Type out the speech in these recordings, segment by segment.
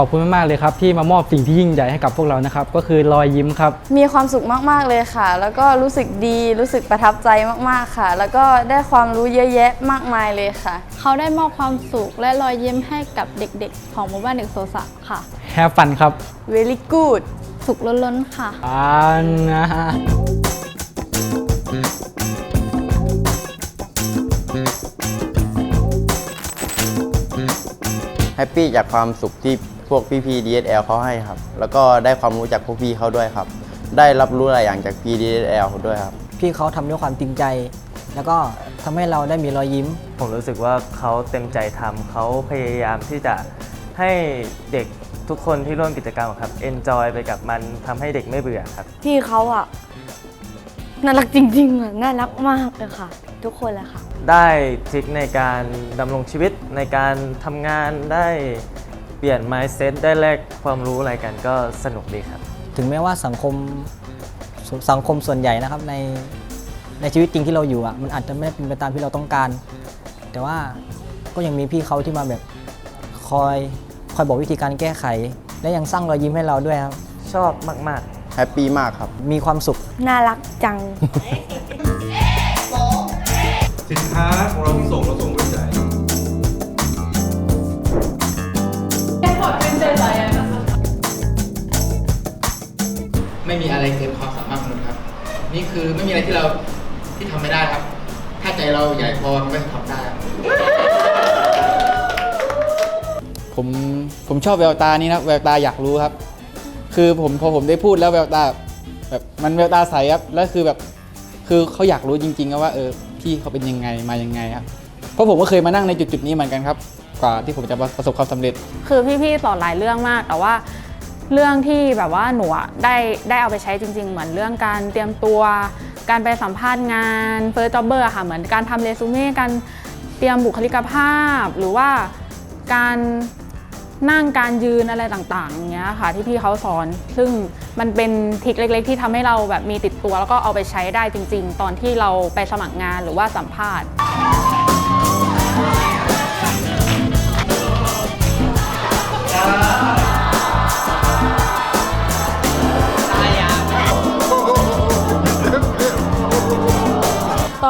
ขอบคุณมากๆเลยครับที่มามอบสิ่งที่ยิ่งใหญ่ให้กับพวกเรานะครับ ก็คือรอยยิ้มครับ มีความสุขมากๆเลยค่ะ แล้วก็รู้สึกดีรู้สึกประทับใจมากๆค่ะ แล้วก็ได้ความรู้เยอะแยะมากมายเลยค่ะ เขาได้มอบความสุขและรอยยิ้มให้กับเด็กๆ ของหมู่บ้านเด็กโซสะค่ะ Have fun ครับ very good สุขล้นๆค่ะ อันนะฮะแฮปปี้จากความสุขที่ พวกพี่ๆ DSL เขาให้ครับ แล้วก็ได้ความรู้จากพวกพี่เขาด้วยครับ ได้รับรู้หลายอย่างจากพี่ DSL ด้วยครับ พี่เขาทำด้วยความจริงใจ แล้วก็ทำให้เราได้มีรอยยิ้ม ผมรู้สึกว่าเขาเต็มใจทำเขาพยายามที่จะให้เด็กทุกคนที่ร่วมกิจกรรมครับ enjoy ไปกับมันทำให้เด็กไม่เบื่อครับ พี่เขาอะน่ารักจริงๆอะน่ารักมากเลยค่ะ ทุกคนเลยค่ะ ได้ทริคในการดำรงชีวิตในการทำงานได้ เปลี่ยน mindset ได้แลกความรู้อะไรกันก็สนุกดีครับ ถึงแม้ว่าสังคมสสังคมส่วนใหญ่นะครับในในชีวิตจริงที่เราอยู่อะมันอาจจะไม่ได้เป็นไปตามที่เราต้องการ แต่ว่าก็ยังมีพี่เขาที่มาแบบคอยคอยบอกวิธีการแก้ไข และยังสร้างรอยยิ้มให้เราด้วยครับ ชอบมากๆแฮปปี้มากครับมีความสุข น่ารักจัง สินค้าของเราที่ส่งเราส่ง ไม่มีอะไรเกินความสามารถมนุษย์ครับ นี่คือไม่มีอะไรที่เราที่ทำไม่ได้ครับ ถ้าใจเราใหญ่พอมันก็จะทำได้ครับผมผมชอบแววตานี่นะแววตาอยากรู้ครับ คือผมพอผมได้พูดแล้วแววตาแบบมันแววตาใสครับแล้วคือแบบคือเขาอยากรู้จริงๆครับว่าเออพี่เขาเป็นยังไงมายังไงครับเพราะผมก็เคยมานั่งในจุดๆนี้เหมือนกันครับ กว่าที่ผมจะประสบความสำเร็จ คือพี่ๆสอนหลายเรื่องมาก แต่ว่า เรื่องที่แบบว่าหนูได้ได้เอาไปใช้จริง ๆ เหมือนเรื่องการเตรียมตัว การไปสัมภาษณ์งานเฟิร์สจ็อบเบอร์ค่ะเหมือนการทำเรซูเม่การเตรียมบุคลิกภาพ หรือว่าการนั่งการยืนอะไรต่างๆอย่างเงี้ยค่ะที่พี่เขาสอน ซึ่งมันเป็นทิคเล็ก ๆ ที่ทำให้เราแบบมีติดตัว แล้วก็เอาไปใช้ได้จริง ๆ ตอนที่เราไปสมัครงานหรือว่าสัมภาษณ์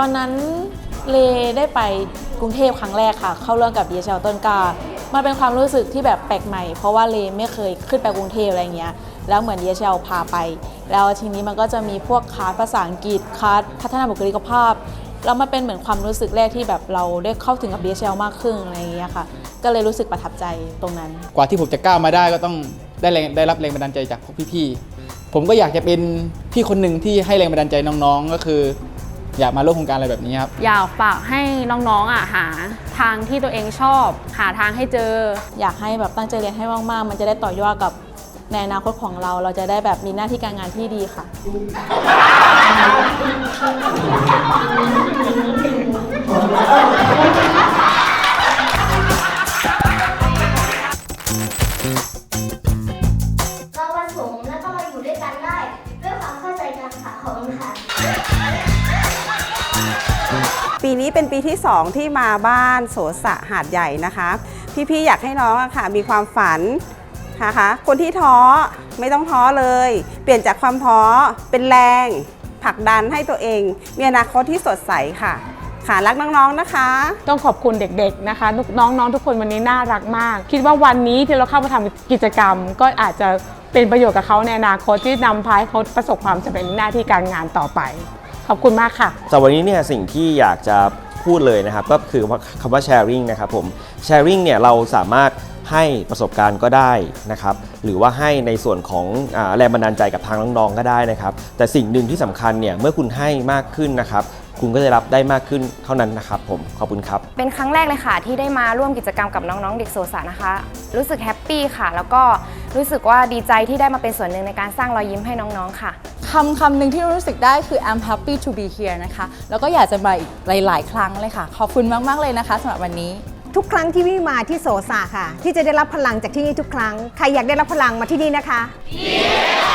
อนนั้นเลได้ไปกรุงเทพครั้งแรกค่ะ เข้าเรื่องกับดีเชลต้นกามันเป็นความรู้สึกที่แบบแปลกใหม่ เพราะว่าเลไม่เคยขึ้นไปกรุงเทพอะไรเงี้ย แล้วเหมือนดีเชลพาไป แล้วทีนี้มันก็จะมีพวกคาสภาษาอังกฤษคาสพัฒนาบุคลิกภาพ แล้วมันเป็นเหมือนความรู้สึกแรกที่แบบเราได้เข้าถึงกับดีเชลมากขึ้นอะไรเงี้ยค่ะ ก็เลยรู้สึกประทับใจตรงนั้น กว่าที่ผมจะก้าวมาได้ก็ต้องได้แรงได้รับแรงบันดาลใจจากพวกพี่ๆผมก็อยากจะเป็นพี่คนหนึ่งที่ให้แรงบันดาลใจน้องๆ ก็คือ อยากมาร่วมโครงการอะไรแบบนี้ครับ อยากฝากให้น้องๆอะหาทางที่ตัวเองชอบ หาทางให้เจอ อยากให้แบบตั้งใจเรียนให้มากๆ มันจะได้ต่อยอดกับในอนาคตของเรา เราจะได้แบบมีหน้าที่การงานที่ดีค่ะ เราผสมแล้วก็มาอยู่ด้วยกันได้ ด้วยความเข้าใจกันค่ะขอบคุณค่ะ ปีนี้เป็นปีที่ 2 ที่มาบ้านโสสะหาดใหญ่นะคะ พี่ๆอยากให้น้องอะค่ะมีความฝันนะคะคนที่ท้อไม่ต้องท้อเลย เปลี่ยนจากความท้อเป็นแรงผลักดันให้ตัวเอง มีอนาคตที่สดใสค่ะค่ะรักน้องๆนะคะ ต้องขอบคุณเด็กๆนะคะน้องๆทุกคนวันนี้น่ารักมาก คิดว่าวันนี้ที่เราเข้ามาทำกิจกรรม ก็อาจจะเป็นประโยชน์กับเขาในอนาคตที่นำพาให้เขาประสบความสำเร็จในหน้าที่การงานต่อไป ขอบคุณมากค่ะสำหรับวันนี้เนี่ยสิ่งที่อยากจะพูดเลยนะครับ ก็คือคำว่า sharing นะครับผม sharing เนี่ยเราสามารถให้ประสบการณ์ก็ได้นะครับ หรือว่าให้ในส่วนของอแรงบันดาลใจกับทางน้องๆก็ได้นะครับ แต่สิ่งหนึ่งที่สำคัญเนี่ยเมื่อคุณให้มากขึ้นนะครับ คุณก็จะรับได้มากขึ้นเท่านั้นนะครับผม ขอบคุณครับ เป็นครั้งแรกเลยค่ะ ที่ได้มาร่วมกิจกรรมกับน้องๆ เด็กโซสานะคะ รู้สึกแฮปปี้ค่ะ แล้วก็รู้สึกว่าดีใจที่ได้มาเป็นส่วนหนึ่งในการสร้างรอยยิ้มให้น้องๆค่ะคำคำหนึ่งที่รู้สึกได้คือ I'm happy to be here นะคะ แล้วก็อยากจะมาอีกหลาย ๆ ครั้งเลยค่ะ ขอบคุณมากๆเลยนะคะสำหรับวันนี้ ทุกครั้งที่วี่มาที่โสสาค่ะ ที่จะได้รับพลังจากที่นี่ทุกครั้ง ใครอยากได้รับพลังมาที่นี่นะคะเย้